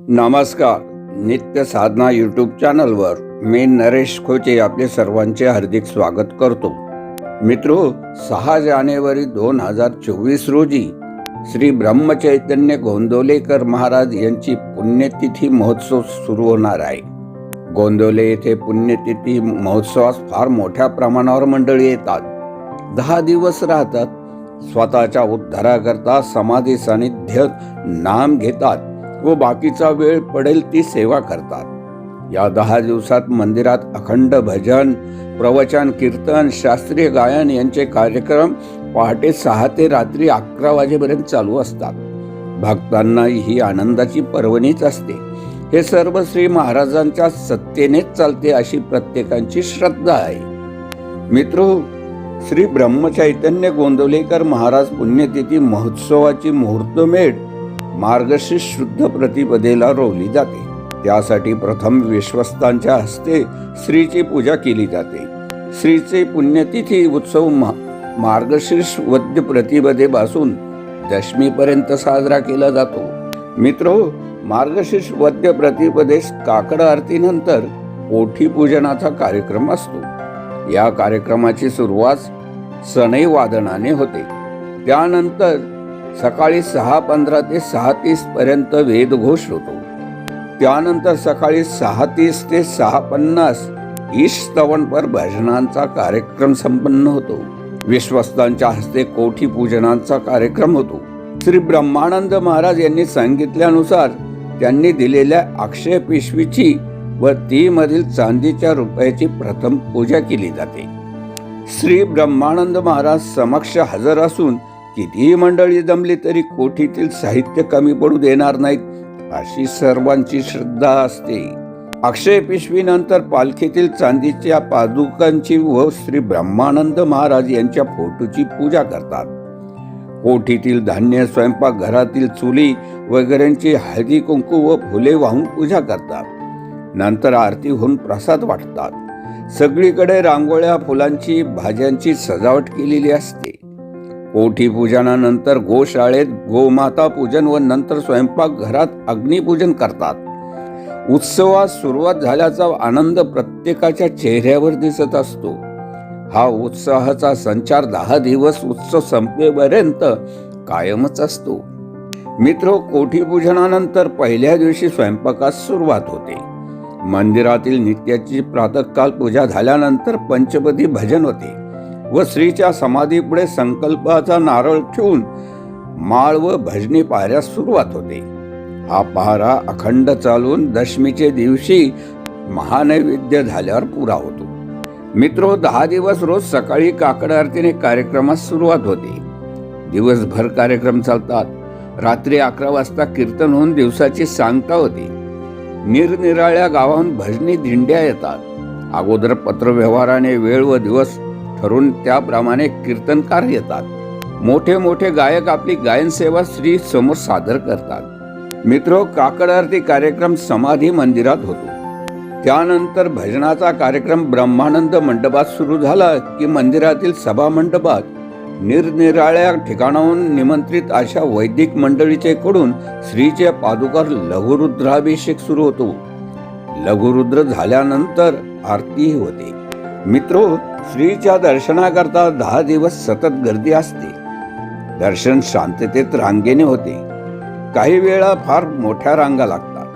नमस्कार. नित्य साधना यूट्यूब चॅनलवर मी नरेश खोचे आपले सर्वांचे हार्दिक स्वागत करतो. मित्रो सहा जानेवारी दोन हजार चोवीस रोजी श्री ब्रह्मचैतन्य गोंदवलेकर महाराज यांची पुण्यतिथी महोत्सव सुरू होणार आहे. गोंदवले येथे पुण्यतिथी महोत्सवास फार मोठ्या प्रमाणावर मंडळी येतात. दहा दिवस राहतात. स्वतःच्या उद्धाराकरता समाधी सानिध्य नाम घेतात. व बाकीचा वेळ पडेल ती सेवा करतात. या दहा दिवसात मंदिरात अखंड भजन प्रवचन कीर्तन शास्त्रीय गायन यांचे कार्यक्रम पहाटे सहा ते रात्री अकरा वाजेपर्यंत चालू असतात. भक्तांना ही आनंदाची पर्वणीच असते. हे सर्व श्री महाराजांच्या सत्तेनेच चालते अशी प्रत्येकांची श्रद्धा आहे. मित्रो श्री ब्रह्मचैतन्य गोंदवलेकर महाराज पुण्यतिथी महोत्सवाची मुहूर्तमेढ मार्गशीर्ष शुद्ध प्रतिपदेला रोवली जाते. त्यासाठी प्रथम विश्वस्तांच्या हस्ते श्रीची पूजा केली जाते. श्रीचे पुण्यतिथी उत्सव मा- मार्गशीर्ष वद्य प्रतिपदेपासून दशमीपर्यंत साजरा केला जातो. मित्रो मार्गशीर्ष वद्य प्रतिपदेस काकड आरतीनंतर पोठी पूजनाचा कार्यक्रम असतो. या कार्यक्रमाची सुरुवात सनई वादनाने होते. त्यानंतर सकाळी सहा पंधरा ते सहा तीस पर्यंत वेदघोष होतो. त्यानंतर सकाळी सहा तीस ते सहा पन्नास ईश स्तवनपर भजनांचा कार्यक्रम संपन्न होतो. विश्वस्तांच्या हस्ते कोठी पूजनांचा कार्यक्रम होतो. श्री ब्रह्मानंद महाराज यांनी सांगितल्यानुसार त्यांनी दिलेल्या अक्षय पिशवीची व ती मधील चांदीच्या रुपयाची प्रथम पूजा केली जाते. श्री ब्रह्मानंद महाराज समक्ष हजर असून कितीही मंडळी जमली तरी कोठीतील साहित्य कमी पडू देणार नाहीत अशी सर्वांची श्रद्धा असते. अक्षय पिशवीनंतर पालखीतील चांदीच्या पादुकांची व श्री ब्रह्मानंद महाराज यांच्या फोटोची पूजा करतात. कोठीतील धान्य स्वयंपाक घरातील चुली वगैरेंची हळदी कुंकू व फुले वाहून पूजा करतात. नंतर आरती होऊन प्रसाद वाटतात. सगळीकडे रांगोळ्या फुलांची भाज्यांची सजावट केलेली असते. कोठी पूजनानंतर गोशाळेत गोमाता पूजन व नंतर स्वयंपाक घरात अग्निपूजन करतात. उत्सवास सुरुवात झाल्याचा आनंद प्रत्येकाच्या चेहऱ्यावर दिसत असतो. हा उत्साहाचा संचार दहा दिवस उत्सव संपेपर्यंत कायमच असतो. मित्र कोठी पूजनानंतर पहिल्या दिवशी स्वयंपाकास सुरुवात होते. मंदिरातील नित्याची प्रातःकाल पूजा झाल्यानंतर पंचपदी भजन होते. व श्रीच्या समाधीपुढे संकल्पाचा नारळ ठेवून माळ व भजनी पाहण्यास सुरुवात होते. हा पहारा अखंड चालून दशमीचे दिवशी महानैवेद्य झाल्यावर पुरा होतो. मित्र दहा दिवस रोज सकाळी काकड आरतीने कार्यक्रमास सुरुवात होते. दिवसभर कार्यक्रम चालतात. रात्री अकरा वाजता कीर्तन होऊन दिवसाची सांगता होते. निरनिराळ्या गावाहून भजनी दिंड्या येतात. अगोदर पत्रव्यवहाराने वेळ व दिवस ठरून त्याप्रमाणे कीर्तनकार येतात. मोठे मोठे गायक आपली गायन सेवा श्री समोर सादर करतात. मित्र काकड आरती कार्यक्रम समाधी मंदिरात होतो. त्यानंतर भजनाचा कार्यक्रम ब्रह्मानंद मंडपात सुरू झाला की मंदिरातील सभा मंडपात निरनिराळ्या ठिकाणाहून निमंत्रित अशा वैदिक मंडळीचे कडून श्रीचे पादुकर लघुरुद्राभिषेक सुरू होतो. लघुरुद्र झाल्यानंतर आरतीही होते. मित्रो श्रीच्या दर्शनाकरता दहा दिवस सतत गर्दी असते. दर्शन शांततेत रांगेने होते. काही वेळा फार मोठ्या रांगा लागतात.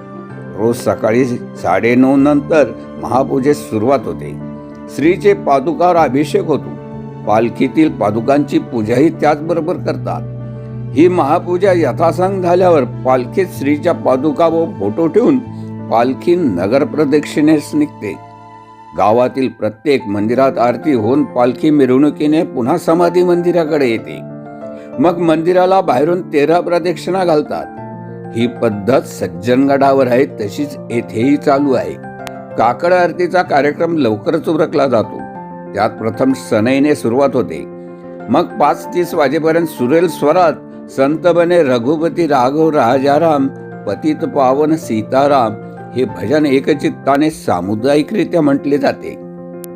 रोज सकाळी साडेनऊ नंतर महापूजेस सुरुवात होते. श्रीचे पादुकावर अभिषेक होतो. पालखीतील पादुकांची पूजाही त्याचबरोबर करतात. ही महापूजा यथासंग झाल्यावर पालखीत श्रीच्या पादुका व फोटो ठेवून पालखी नगर प्रदक्षिणेस निघते. गावातील प्रत्येक मंदिरात आरती होऊन पालखी मिरवणुकीने पुन्हा समाधी मंदिराकडे येते. मग मंदिराला बाहेरून तेरा प्रदक्षिणा घालतात. ही पद्धत सज्जनगडावर आहे तशीच येथेही चालू आहे. काकड आरतीचा कार्यक्रम लवकरच उरकला जातो. त्यात प्रथम सनईने सुरुवात होते. मग पाच तीस वाजेपर्यंत सुरेल स्वरात संत बने रघुपती राघव राजाराम पतित पावन सीताराम हे भजन एकचित्ताने सामुदायिकरित्या म्हटले जाते.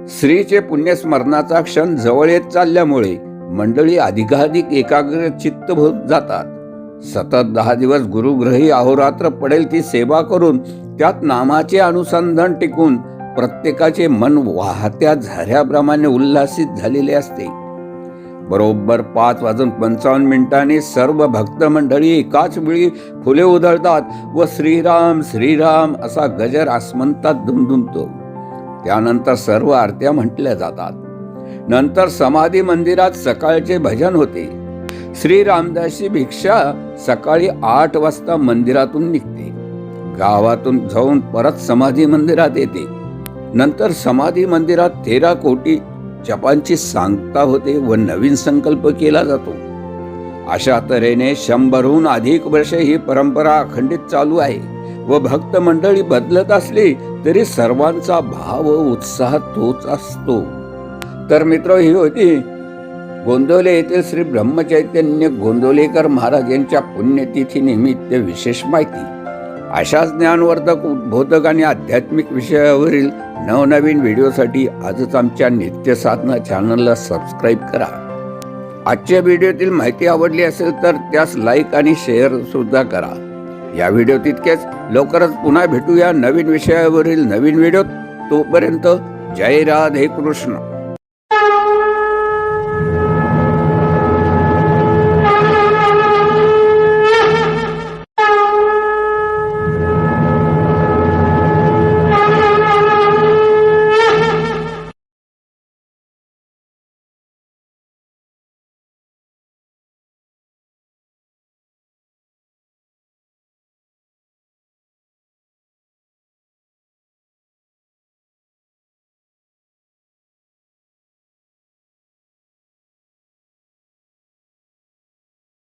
श्रीचे पुण्यस्मरणाचा क्षण जवळ येत चालल्यामुळे मंडळी अधिकाधिक एकाग्र चित्त होत जातात. सतत दहा दिवस गुरुग्रही अहोरात्र पडेल ती सेवा करून त्यात नामाचे अनुसंधान टिकून प्रत्येकाचे मन वाहत्या झऱ्याप्रमाणे उल्हासित झालेले असते. बरोबर पाच वाजून पंचावन्न मिनिटांनी सर्व भक्त मंडळी एकाच वेळी फुले उधळतात व श्रीराम श्रीराम असा गजर आसमंतात धुमधुमतो. त्यानंतर सर्व आरत्या म्हटल्या जातात. नंतर समाधी मंदिरात सकाळचे भजन होते. श्री रामदासी भिक्षा सकाळी आठ वाजता मंदिरातून निघते. गावातून जाऊन परत समाधी मंदिरात येते. नंतर समाधी मंदिरात तेरा कोटी जपांची सांगता होते व नवीन संकल्प केला जातो. अशा तऱ्हेने शंभरहून अधिक वर्षे ही परंपरा अखंडित चालू आहे व भक्त मंडळी बदलत असली तरी सर्वांचा भाव व उत्साह तोच असतो. तर मित्र ही होती गोंदवले येथील श्री ब्रह्मचैतन्य गोंदवलेकर महाराज यांच्या पुण्यतिथी निमित्त विशेष माहिती. अशाच ज्ञानवर्धक उद्बोधक आणि आध्यात्मिक विषयावरील नवनवीन व्हिडिओसाठी आजच आमच्या नित्य साधना चॅनलला सबस्क्राईब करा. आजच्या व्हिडिओतील माहिती आवडली असेल तर त्यास लाईक आणि शेअर सुद्धा करा. या व्हिडिओ तितकेच. लवकरच पुन्हा भेटूया नवीन विषयावरील नवीन व्हिडिओ तोपर्यंत जय राधे कृष्ण.